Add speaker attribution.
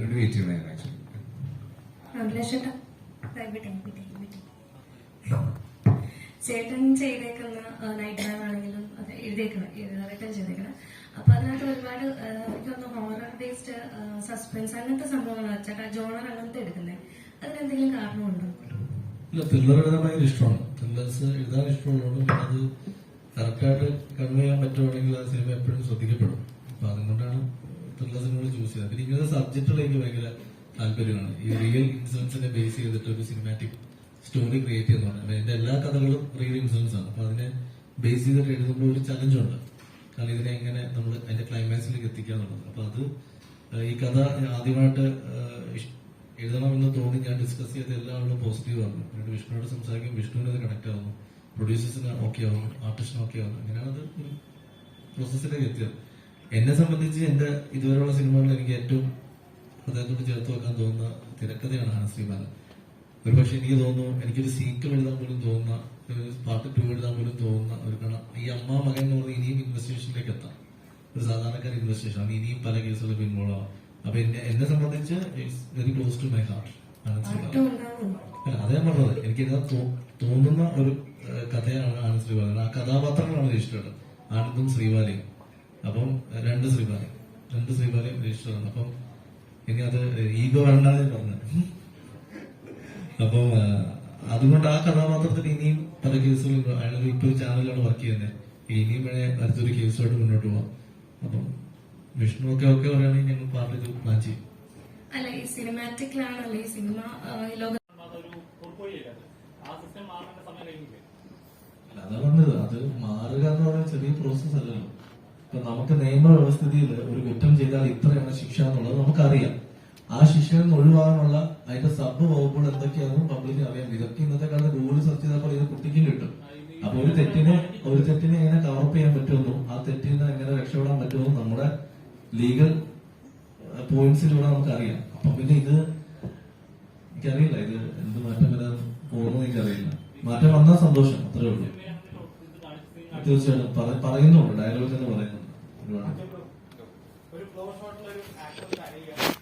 Speaker 1: അതിനുവേണ്ടി wait ചെയ്യുന്നതായിരുന്നു actually
Speaker 2: ചേട്ടൻ ചെയ്തേക്കുന്ന നൈറ്റ് ഡ്രൈവ് ആണെങ്കിലും അത് എഴുതിയേക്കണം റിട്ടേൺ ചെയ്തേക്കണം. അപ്പൊ അതിനകത്ത് ഒരുപാട് എനിക്കൊന്ന് ഹോറർ ബേസ്ഡ് സസ്പെൻസ് അങ്ങനത്തെ സംഭവങ്ങളാണ് ചേട്ടാ ജോണർ അങ്ങനത്തെ എടുക്കുന്നത് അതിനെന്തെങ്കിലും കാരണമുണ്ടോ?
Speaker 3: ഇല്ല ത്രില്ലർ എഴുതാൻ ഭയങ്കര ഇഷ്ടമാണ്. ത്രില്ലേഴ്സ് എഴുതാൻ ഇഷ്ടമുള്ളതുകൊണ്ട് അത് കറക്റ്റായിട്ട് കൺവേ ചെയ്യാൻ പറ്റുവാണെങ്കിൽ ആ സിനിമ എപ്പോഴും ശ്രദ്ധിക്കപ്പെടും. അപ്പൊ അതുകൊണ്ടാണ് ചെയ്തത് പിന്നെ ഇങ്ങനത്തെ സബ്ജക്റ്റുകൾ എനിക്ക് ഭയങ്കര താല്പര്യമാണ്. ഈ റിയൽ ഇൻസിഡൻസിനെ ബേസ് ചെയ്തിട്ട് ഒരു സിനിമാറ്റിക് സ്റ്റോറി ക്രിയേറ്റ് ചെയ്യുന്നതാണ്. എന്റെ എല്ലാ കഥകളും റിയൽ ഇൻസിഡൻസ് ആണ്. അപ്പൊ അതിനെ ബേസ് ചെയ്തിട്ട് എഴുതുമ്പോൾ ഒരു ചലഞ്ചുണ്ട് കാരണം ഇതിനെ എങ്ങനെ നമ്മൾ അതിന്റെ ക്ലൈമാക്സിലേക്ക് എത്തിക്കുക എന്നുള്ളത്. അപ്പൊ അത് ഈ കഥ ആദ്യമായിട്ട് എഴുതണമെന്ന് തോന്നി ഞാൻ ഡിസ്കസ് ചെയ്ത എല്ലാവരും പോസിറ്റീവ് ആണ് എന്നിട്ട് വിഷ്ണുവോട് സംസാരിക്കും വിഷ്ണുവിന് അത് കണക്ട് ആവുന്നു പ്രൊഡ്യൂസേഴ്സിന് ഓക്കെ ആവുന്നു ആർട്ടിസ്റ്റിന് ഓക്കെ ആവുന്നു അങ്ങനെയാണ് അത് പ്രോസസ്സിലേക്ക് എത്തിയത്. എന്നെ സംബന്ധിച്ച് എന്റെ ഇതുവരെയുള്ള സിനിമകളിൽ എനിക്ക് ഏറ്റവും ഹൃദയത്തോട് ചേർത്ത് വെക്കാൻ തോന്നുന്ന തിരക്കഥയാണ് ഹനശ്രീമാല ഒരു പക്ഷെ എനിക്ക് തോന്നുന്നു എനിക്കൊരു സീക്വൽ എഴുതാൻ പോലും തോന്നുന്ന ഒരു പാർട്ട് ടു എഴുതാൻ പോലും തോന്നുന്ന ഒരു കാരണം ഈ അമ്മ മകൻ എന്ന് പറഞ്ഞാൽ ഇനിയും ഇൻവെസ്റ്റിഗേഷനിലേക്ക് എത്താം. ഒരു സാധാരണക്കാർ ഇൻവെസ്റ്റിഗേഷൻ അത് ഇനിയും പല കേസുകളിൽ ഇൻവോൾവ് ആവാം. അപ്പൊ എന്നെ എന്നെ സംബന്ധിച്ച് it's very close to my heart അല്ല, അതേ പറഞ്ഞത്. എനിക്ക് തോന്നുന്ന ഒരു കഥയാണ് ആനന്ദ് ശ്രീവാലി ആ കഥാപാത്രങ്ങളാണ് ഇഷ്ടമുള്ളത് ആനന്ദും ശ്രീവാലിയും. അപ്പം രണ്ട് ശ്രീപാലയം രണ്ട് ശ്രീപാലയം രജിസ്റ്ററാണ്. അപ്പം ഇനി അത് ഈഗോ വേണ്ടാതെ പറഞ്ഞു. പറഞ്ഞത് അപ്പം അതുകൊണ്ട് ആ കഥാപാത്രത്തിന് ഇനിയും പല കേസുകളും അയാൾ ഇപ്പൊ ഒരു ചാനലിലാണ് വർക്ക് ചെയ്യുന്നത് ഇനിയും വേണേ അടുത്തൊരു കേസുമായിട്ട് മുന്നോട്ട് പോവാം. അപ്പം വിഷ്ണു ഒക്കെ ഒക്കെ പറയുകയാണെങ്കിൽ ഞങ്ങൾ പാർട്ടി പ്ലാൻ ചെയ്യും.
Speaker 2: അല്ല ഈ സിനിമാറ്റിക്കിലാണല്ലോ ഈ സിനിമ
Speaker 4: അതാ
Speaker 3: പറഞ്ഞത്. അത് മാറുക എന്ന് പറഞ്ഞ ചെറിയ പ്രോസസ് അല്ലല്ലോ. ഇപ്പൊ നമുക്ക് നിയമ വ്യവസ്ഥയിൽ ഒരു കുറ്റം ചെയ്താൽ ഇത്രയാണ് ശിക്ഷ എന്നുള്ളത് നമുക്കറിയാം. ആ ശിക്ഷയിൽ നിന്ന് ഒഴിവാകാനുള്ള അതിന്റെ സബ് വകുപ്പുകൾ എന്തൊക്കെയാണെന്ന് പബ്ലിക്കിന് അറിയാം. ഇതൊക്കെ ഇന്നത്തെ കാലത്ത് ഗൂഗിൾ സെർച്ച് ചെയ്തപ്പോൾ ഇത് കുട്ടിക്കും കിട്ടും. അപ്പൊ ഒരു തെറ്റിനെ ഒരു തെറ്റിനെ എങ്ങനെ കവറപ്പ് ചെയ്യാൻ പറ്റുമെന്നും ആ തെറ്റിൽ നിന്ന് എങ്ങനെ രക്ഷപ്പെടാൻ പറ്റുമെന്നും നമ്മുടെ ലീഗൽ പോയിന്റ്സിലൂടെ നമുക്കറിയാം. അപ്പൊ പിന്നെ ഇത് എനിക്കറിയില്ല. ഇത് എന്ത് മാറ്റം വരാൻ പോകുന്നത് എനിക്കറിയില്ല. മാറ്റം വന്നാൽ സന്തോഷം. അത്രേ ഉള്ളൂ. തീർച്ചയായിട്ടും. പറ- പറയുന്നുണ്ട്. ഡയലോഗ് എന്ന് പറയുന്നുണ്ട്. ഒരുപാട്
Speaker 4: ഒരു ഫ്ലോ ഷോട്ടിൽ ഒരു ആക്ടർ കരയുക